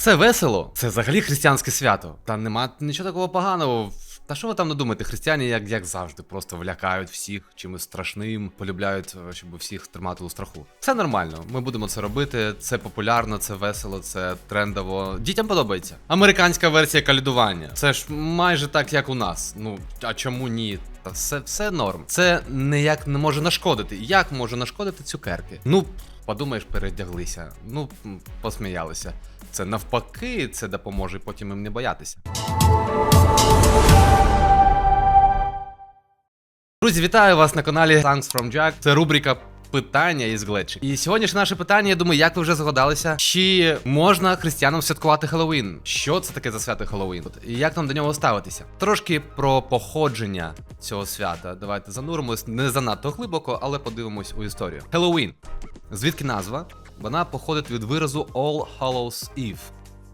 Це весело, це взагалі християнське свято. Та нема нічого такого поганого. Та що ви там не думаєте? Християни, як, як завжди, просто влякають всіх чимось страшним, полюбляють, е, щоб всіх тримати у страху. Це нормально. Ми будемо це робити. Це популярно, це весело, це трендово. Дітям подобається. Американська версія калідування. Це ж майже так, як у нас. Ну а чому ні? Та все, все норм. Це ніяк не може нашкодити. Як може нашкодити цукерки? Ну, подумаєш, передяглися. Ну, посміялися. Це навпаки, це допоможе потім їм не боятися. Друзі, вітаю вас на каналі Thanks from Jack. Це рубрика питання із Глечі. І сьогоднішнє наше питання, я думаю, як ви вже згадалися, чи можна християнам святкувати Хеллоуін? Що це таке за свято Хеллоуін? І як нам до нього ставитися? Трошки про походження цього свята. Давайте зануримось не занадто глибоко, але подивимось у історію. Хеллоуін. Звідки назва? Вона походить від виразу All Hallows Eve.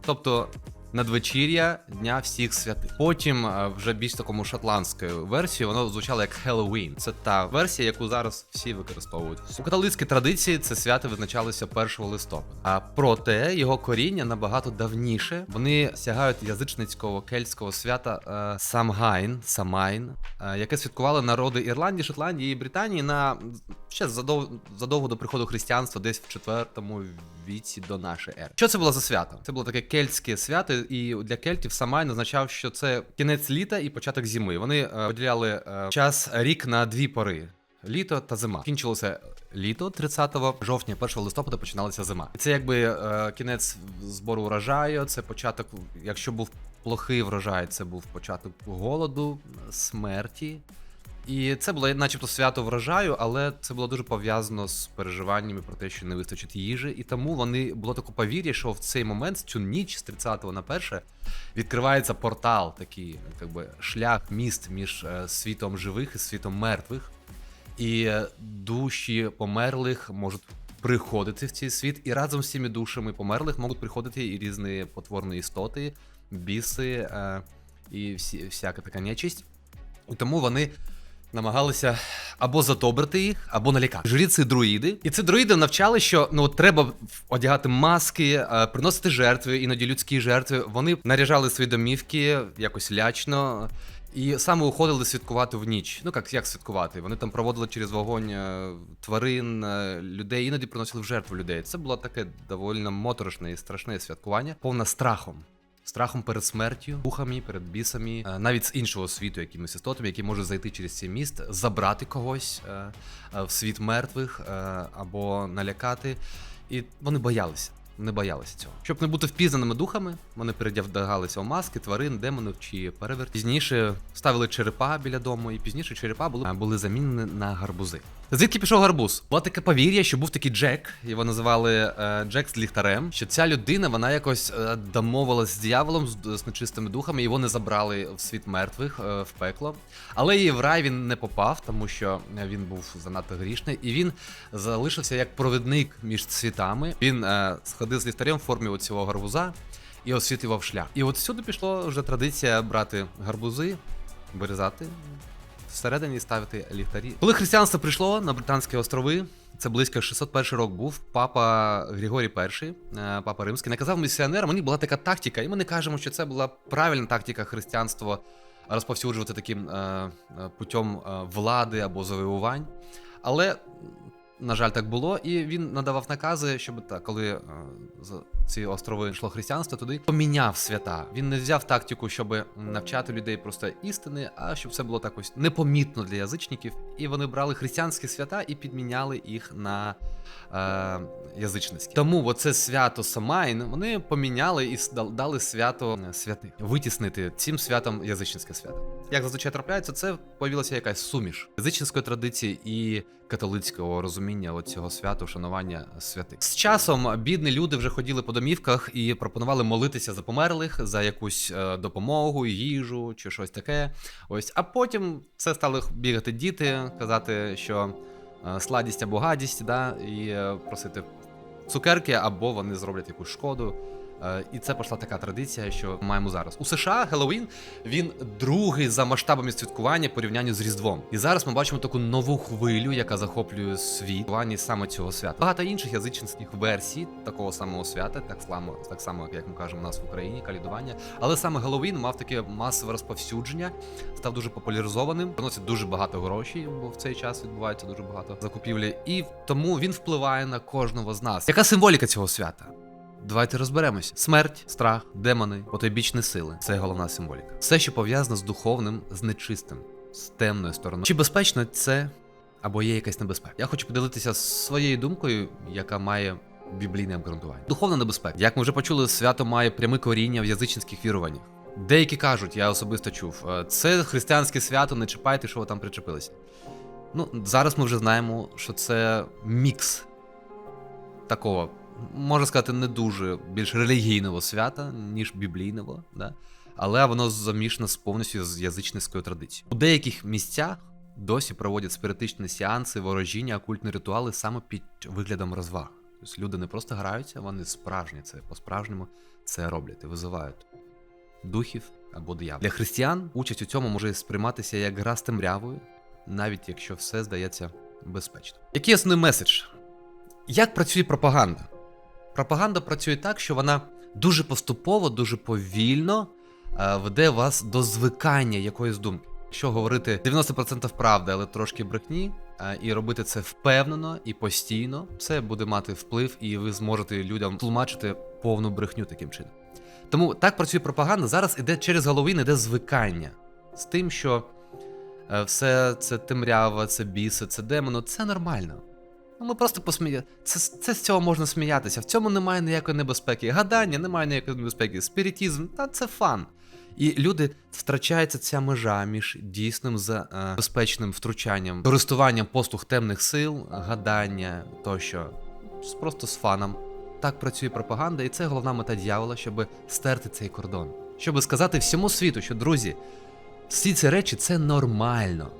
Тобто надвечір'я Дня всіх святих. Потім е, вже більш такому шотландською версією воно звучало як Halloween. Це та версія, яку зараз всі використовують. У католицькій традиції це свято визначалося 1 листопада. А проте його коріння набагато давніше. Вони сягають язичницького кельтського свята е, Самгайн, Самайн, е, яке святкували народи Ірландії, Шотландії і Британії на ще задов... задовго до приходу християнства, десь в 4 віці до нашої ери. Що це було за свято? Це було таке кельтське свято, і для кельтів Самайн означав, що це кінець літа і початок зими. Вони е, поділяли е, час рік на дві пори. Літо та зима. Кінчилося літо 30 жовтня, 1 листопада починалася зима. Це якби е, кінець збору урожаю, це початок, якщо був плохий врожай, це був початок голоду, смерті. І це було начебто свято врожаю, але це було дуже пов'язано з переживаннями про те, що не вистачить їжі. І тому вони було таке повір'я, що в цей момент, цю ніч з 30 на 1, відкривається портал, такий, якби шлях, міст між е, світом живих і світом мертвих. І е, душі померлих можуть приходити в цей світ, і разом з цими душами померлих можуть приходити і різні потворні істоти, біси е, і всі, всяка така нечисть. І тому вони намагалися або задобрити їх, або налякати. Жріці друїди. І ці друїди навчали, що ну треба одягати маски, е, приносити жертви, іноді людські жертви. Вони наряжали свої домівки якось лячно. І саме уходили святкувати в ніч. Ну як, як святкувати? Вони там проводили через вогонь е, тварин, е, людей, іноді приносили в жертву людей. Це було таке доволі моторошне і страшне святкування, повне страхом. Страхом перед смертю, духами, перед бісами, е, навіть з іншого світу, якимись істотами, які можуть зайти через цей міст, забрати когось е, е, в світ мертвих або налякати. І вони боялися. Не боялися цього. Щоб не бути впізнаними духами, вони передягалися у маски, тварин, демонів чи переверть. Пізніше ставили черепа біля дому, і пізніше черепа були, були замінені на гарбузи. Звідки пішов гарбуз? Було таке повір'я, що був такий Джек, його називали е, Джек з ліхтарем. Що ця людина вона якось е, домовилась з дияволом, з, нечистими духами, і вони забрали в світ мертвих е, в пекло. Але і в рай він не попав, тому що він був занадто грішний, і він залишився як провідник між світами. Він е, сходив з ліхтарем в формі цього гарбуза і освітлював шлях. І от сюди пішла вже традиція брати гарбузи, вирізати всередині і ставити ліхтарі. Коли християнство прийшло на Британські острови, це близько 601 рок був. Папа Григорій І, е, папа Римський, наказав місіонерам, них була така тактика, і ми не кажемо, що це була правильна тактика християнства розповсюджувати таким е, е, путем влади або завоювань. Але, на жаль, так було, і він надавав накази, щоб так, коли е, з ці острови йшло християнство, туди поміняв свята. Він не взяв тактику, щоб навчати людей просто істини, а щоб це було так ось непомітно для язичників. І вони брали християнські свята і підміняли їх на е, язичницькі. Тому оце свято Самайн вони поміняли і дали свято е, святих, витіснити цим святом язичницьке свято. Як зазвичай трапляється, це появилася якась суміш язичницької традиції і католицького розуміння цього святу, вшанування святих. З часом бідні люди вже ходіли по домівках і пропонували молитися за померлих, за якусь е, допомогу, їжу чи щось таке. Ось, а потім це стали бігати діти, казати, що е, сладість або гадість, да, і е, просити цукерки, або вони зроблять якусь шкоду. Е, І це пішла така традиція, що маємо зараз. У США Геловін він другий за масштабами святкування порівняння з Різдвом. І зараз ми бачимо таку нову хвилю, яка захоплює світ саме цього свята. Багато інших язичницьких версій такого самого свята, так само, так само, як ми кажемо, у нас в Україні, калідування. Але саме Геловін мав таке масове розповсюдження, став дуже популяризованим, приносить дуже багато грошей, бо в цей час відбувається дуже багато закупівлі, і тому він впливає на кожного з нас. Яка символіка цього свята? Давайте розберемося. Смерть, страх, демони, потойбічні сили це головна символіка. Все, що пов'язано з духовним, з нечистим, з темною стороною. Чи безпечно це або є якась небезпека? Я хочу поділитися своєю думкою, яка має біблійне обґрунтування. Духовна небезпека. Як ми вже почули, свято має пряме коріння в язичницьких віруваннях. Деякі кажуть, я особисто чув, «Е, це християнське свято, не чіпайте, що ви там причепилися. Ну, зараз ми вже знаємо, що це мікс такого, можна сказати, не дуже більш релігійного свята, ніж біблійного, да? але воно замішане з повністю з язичницькою традицією. У деяких місцях досі проводять спиритичні сеанси, ворожіння, окультні ритуали саме під виглядом розваг. Тобто люди не просто граються, вони справжні це по-справжньому це роблять і визивають духів або дияволів. Для християн участь у цьому може сприйматися як гра з темрявою, навіть якщо все здається безпечно. Який основний меседж? Як працює пропаганда? Пропаганда працює так, що вона дуже поступово, дуже повільно е, веде вас до звикання якоїсь думки. Якщо говорити 90% правди, але трошки брехні, е, і робити це впевнено і постійно, це буде мати вплив, і ви зможете людям тлумачити повну брехню таким чином. Тому так працює пропаганда. Зараз іде через Головін, іде звикання з тим, що е, все це темрява, це біси, це демоно, це нормально. Ну, ми просто посмія... Це, це з цього можна сміятися. В цьому немає ніякої небезпеки. Гадання немає ніякої небезпеки. Спіритізм, та це фан. І люди втрачається ця межа між дійсним за е, безпечним втручанням, користуванням послуг темних сил, гадання тощо. Просто з фаном. Так працює пропаганда, і це головна мета дьявола, щоб стерти цей кордон. Щоб сказати всьому світу, що друзі, всі ці речі це нормально.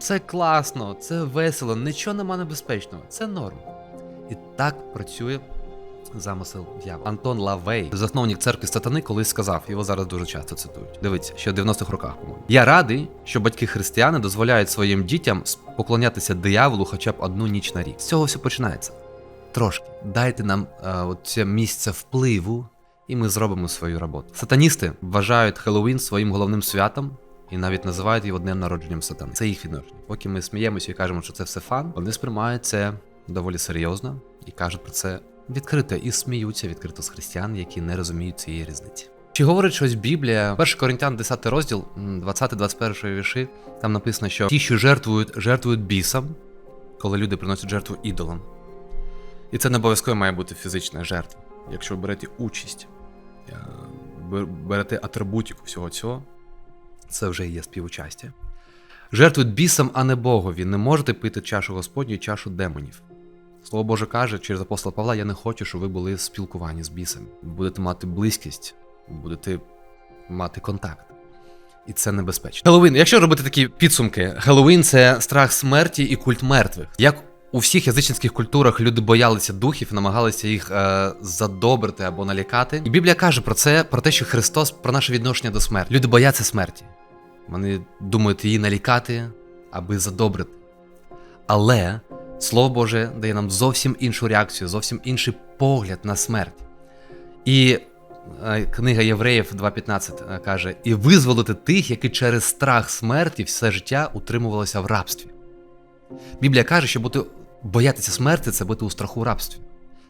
Це класно, це весело, нічого нема небезпечного, це норм. І так працює замисел дьявола. Антон Лавей, засновник церкви сатани, колись сказав, його зараз дуже часто цитують. Дивіться, ще в 90-х роках, по-моєму. Я радий, що батьки християни дозволяють своїм дітям поклонятися дияволу хоча б одну ніч на рік. З цього все починається. Трошки дайте нам е, от це місце впливу, і ми зробимо свою роботу. Сатаністи вважають Хеллоуін своїм головним святом і навіть називають його днем народженням сатани. Це їх відношення. Поки ми сміємося і кажемо, що це все фан, вони сприймають це доволі серйозно і кажуть про це відкрито і сміються відкрито з християн, які не розуміють цієї різниці. Чи говорить щось Біблія? 1 Коринтян, 10 розділ, 20-21 вірші, там написано, що ті, що жертвують, жертвують бісам, коли люди приносять жертву ідолам. І це не обов'язково має бути фізична жертва. Якщо ви берете участь, е, берете атрибутику всього цього, це вже є співучастя. Жертвують бісам, а не Богові. Не можете пити чашу Господню і чашу демонів. Слово Боже каже через апостола Павла: я не хочу, щоб ви були в спілкуванні з бісами. Будете мати близькість, будете мати контакт. І це небезпечно. Хеллоуін, якщо робити такі підсумки, Хеллоуін це страх смерті і культ мертвих. Як у всіх язичницьких культурах люди боялися духів, намагалися їх е, задобрити або налякати. І Біблія каже про це, про те, що Христос про наше відношення до смерті. Люди бояться смерті. Вони думають її налякати, аби задобрити. Але Слово Боже дає нам зовсім іншу реакцію, зовсім інший погляд на смерть. І е, книга Євреїв 2.15 е, каже: і визволити тих, які через страх смерті все життя утримувалися в рабстві. Біблія каже, що бути боятися смерті це бути у страху рабстві.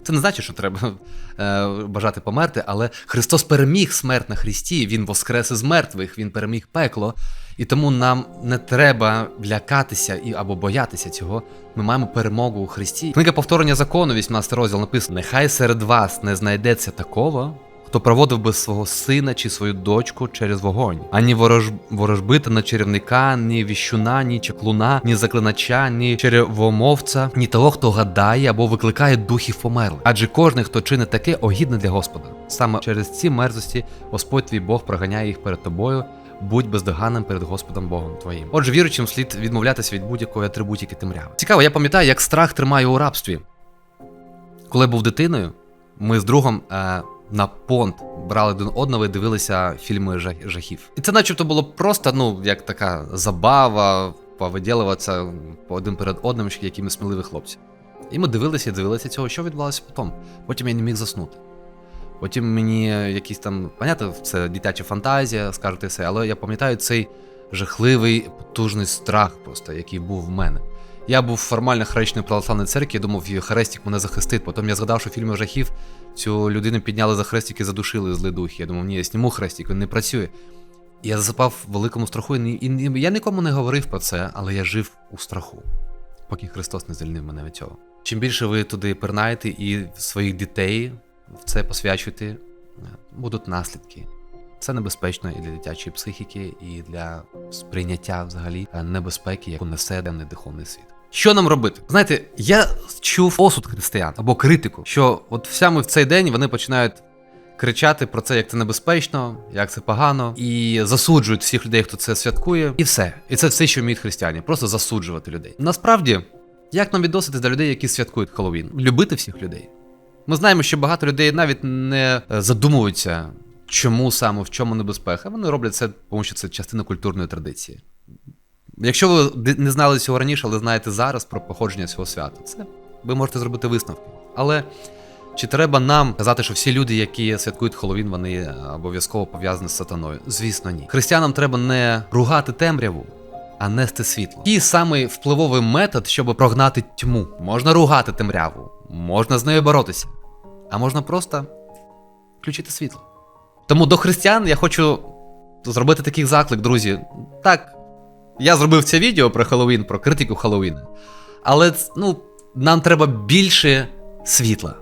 Це не значить, що треба е, бажати померти, але Христос переміг смерть на Христі, Він воскрес із мертвих, Він переміг пекло. І тому нам не треба лякатися і або боятися цього. Ми маємо перемогу у Христі. Книга повторення закону, 18 розділ написано: Нехай серед вас не знайдеться такого, хто проводив би свого сина чи свою дочку через вогонь, ані ворож... ворожбита на чарівника, ні віщуна, ні чаклуна, ні заклинача, ні черевомовця, ні того, хто гадає або викликає духів померлих. Адже кожен, хто чинить таке, огідне для Господа. Саме через ці мерзості Господь твій Бог проганяє їх перед тобою. Будь бездоганним перед Господом Богом твоїм. Отже, віруючим слід відмовлятися від будь-якої атрибутики темряви. Цікаво, я пам'ятаю, як страх тримає у рабстві. Коли був дитиною, ми з другом е, на понт брали один одного і дивилися фільми жах- жахів. І це начебто було просто, ну, як така забава, повиділуватися один перед одним, як якими сміливі хлопці. І ми дивилися і дивилися цього, що відбувалося потім. Потім я не міг заснути. Потім мені якісь там, понятно, це дитяча фантазія, скажете все, але я пам'ятаю цей жахливий потужний страх, просто, який був в мене. Я був формально хрещений в православній церкві, я думав, хрестик мене захистить. Потім я згадав, що в фільмі жахів цю людину підняли за хрестик і задушили злі духи. Я думав, ні, я зніму хрестик, він не працює. Я засипав в великому страху, і, я нікому не говорив про це, але я жив у страху, поки Христос не звільнив мене від цього. Чим більше ви туди пирнаєте і своїх дітей в це посвячуєте, будуть наслідки. Це небезпечно і для дитячої психіки, і для сприйняття взагалі е, небезпеки, яку несе денний духовний світ. Що нам робити? Знаєте, я чув осуд християн або критику, що от саме в цей день вони починають кричати про це, як це небезпечно, як це погано, і засуджують всіх людей, хто це святкує, і все. І це все, що вміють християни, просто засуджувати людей. Насправді, як нам відноситись до людей, які святкують Хеллоуін? Любити всіх людей. Ми знаємо, що багато людей навіть не е, задумуються, чому саме, в чому небезпека. Вони роблять це, тому що це частина культурної традиції. Якщо ви не знали цього раніше, але знаєте зараз про походження цього свята, це ви можете зробити висновки. Але чи треба нам казати, що всі люди, які святкують Хеллоуін, вони е, обов'язково пов'язані з сатаною? Звісно, ні. Християнам треба не ругати темряву, а нести світло. Такий самий впливовий метод, щоб прогнати тьму. Можна ругати темряву, можна з нею боротися, а можна просто включити світло. Тому до християн я хочу зробити такий заклик, друзі. Так, я зробив це відео про Хеллоуін, про критику Хеллоуіна. Але ну, нам треба більше світла.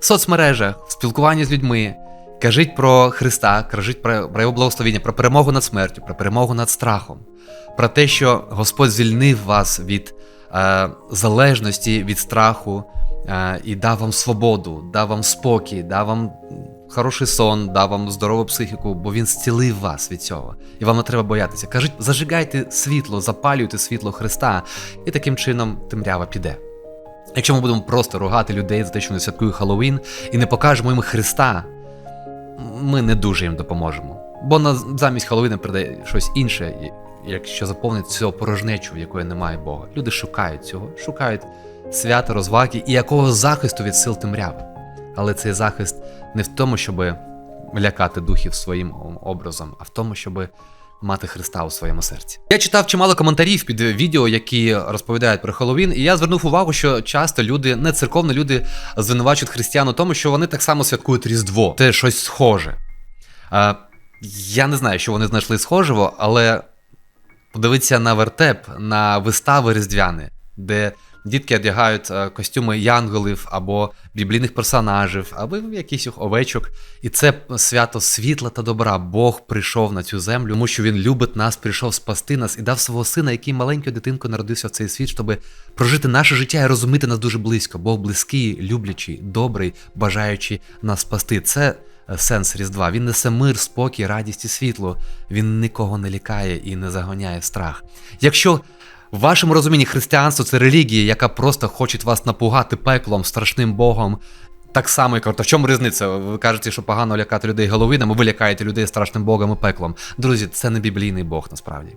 В соцмережах, в спілкуванні з людьми. Кажіть про Христа, кажіть про, про його благословіння, про перемогу над смертю, про перемогу над страхом, про те, що Господь звільнив вас від е, залежності, від страху е, і дав вам свободу, дав вам спокій, дав вам хороший сон, дав вам здорову психіку, бо він зцілив вас від цього. І вам не треба боятися. Кажіть, зажигайте світло, запалюйте світло Христа, і таким чином темрява піде. Якщо ми будемо просто ругати людей за те, що вони святкують Хеллоуін, і не покажемо їм Христа, ми не дуже їм допоможемо. Бо на замість Хеллоуіна прийде щось інше, якщо заповнить цього порожнечу, в якої немає Бога. Люди шукають цього, шукають свята, розваги і якого захисту від сил темряви. Але цей захист не в тому, щоб лякати духів своїм образом, а в тому, щоб мати Христа у своєму серці. Я читав чимало коментарів під відео, які розповідають про Хеллоуін, і я звернув увагу, що часто люди, не церковні люди, звинувачують християн у тому, що вони так само святкують Різдво. Це щось схоже. А, я не знаю, що вони знайшли схожого, але подивитися на вертеп, на вистави різдвяни, де дітки одягають е, костюми янголів або біблійних персонажів, або якихось овечок. І це свято світла та добра. Бог прийшов на цю землю, тому що він любить нас, прийшов спасти нас і дав свого сина, який маленькою дитинкою народився в цей світ, щоб прожити наше життя і розуміти нас дуже близько. Бог близький, люблячий, добрий, бажаючий нас спасти. Це е, сенс Різдва. Він несе мир, спокій, радість і світло. Він нікого не лякає і не загоняє в страх. Якщо в вашому розумінні християнство це релігія, яка просто хоче вас напугати пеклом, страшним Богом. Так само, як в чому різниця? Ви кажете, що погано лякати людей Головином, а ви лякаєте людей страшним Богом і пеклом. Друзі, це не біблійний Бог насправді.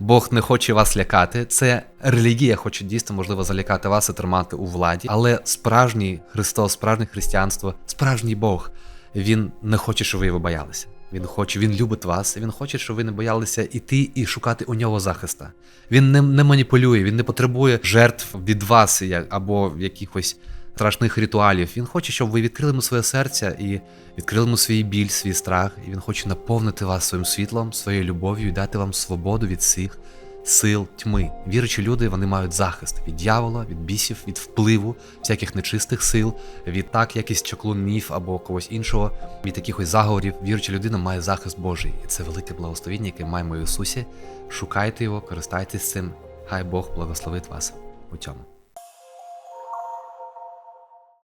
Бог не хоче вас лякати. Це релігія хоче дійсно, можливо, залякати вас і тримати у владі. Але справжній Христос, справжнє християнство, справжній Бог, він не хоче, щоб ви його боялися. Він хоче, він любить вас, він хоче, щоб ви не боялися іти і шукати у нього захиста. Він не, не маніпулює, він не потребує жертв від вас або якихось страшних ритуалів. Він хоче, щоб ви відкрили йому своє серце і відкрили йому свій біль, свій страх. І він хоче наповнити вас своїм світлом, своєю любов'ю і дати вам свободу від всіх сил тьми. Віручі люди вони мають захист від дьявола, від бісів, від впливу всяких нечистих сил, від так якісь чаклунів або когось іншого, від якихось заговорів. Віруча людина має захист Божий, і це велике благословіння, яке маємо в Ісусі. Шукайте його, користайтесь цим. Хай Бог благословить вас у цьому.